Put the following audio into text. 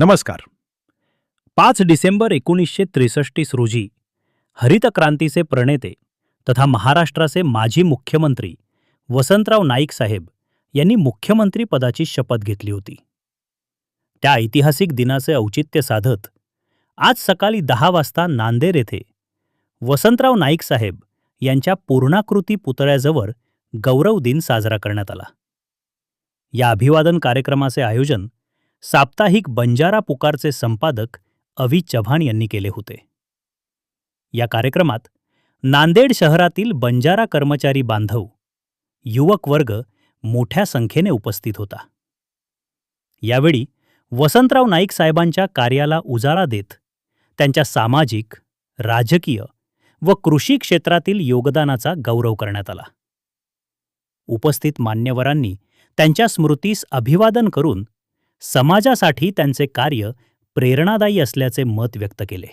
नमस्कार. पाच डिसेंबर एकोणीसशे त्रेसष्टीस रोजी हरित क्रांतीचे प्रणेते तथा महाराष्ट्राचे माजी मुख्यमंत्री वसंतराव नाईक साहेब यांनी मुख्यमंत्री पदाची शपथ घेतली होती. त्या ऐतिहासिक दिनाचे औचित्य साधत आज सकाळी दहा वाजता नांदेड येथे वसंतराव नाईक साहेब यांच्या पूर्णाकृती पुतळ्याजवळ गौरव दिन साजरा करण्यात आला. या अभिवादन कार्यक्रमाचे आयोजन साप्ताहिक बंजारा पुकारचे संपादक अवी चव्हाण यांनी केले होते. या कार्यक्रमात नांदेड शहरातील बंजारा कर्मचारी बांधव युवक वर्ग मोठ्या संख्येने उपस्थित होता. यावेळी वसंतराव नाईक साहेबांच्या कार्याला उजाळा देत त्यांच्या सामाजिक राजकीय व कृषी क्षेत्रातील योगदानाचा गौरव करण्यात आला. उपस्थित मान्यवरांनी त्यांच्या स्मृतीस अभिवादन करून समाजासाठी त्यांचे कार्य प्रेरणादायी असल्याचे मत व्यक्त केले.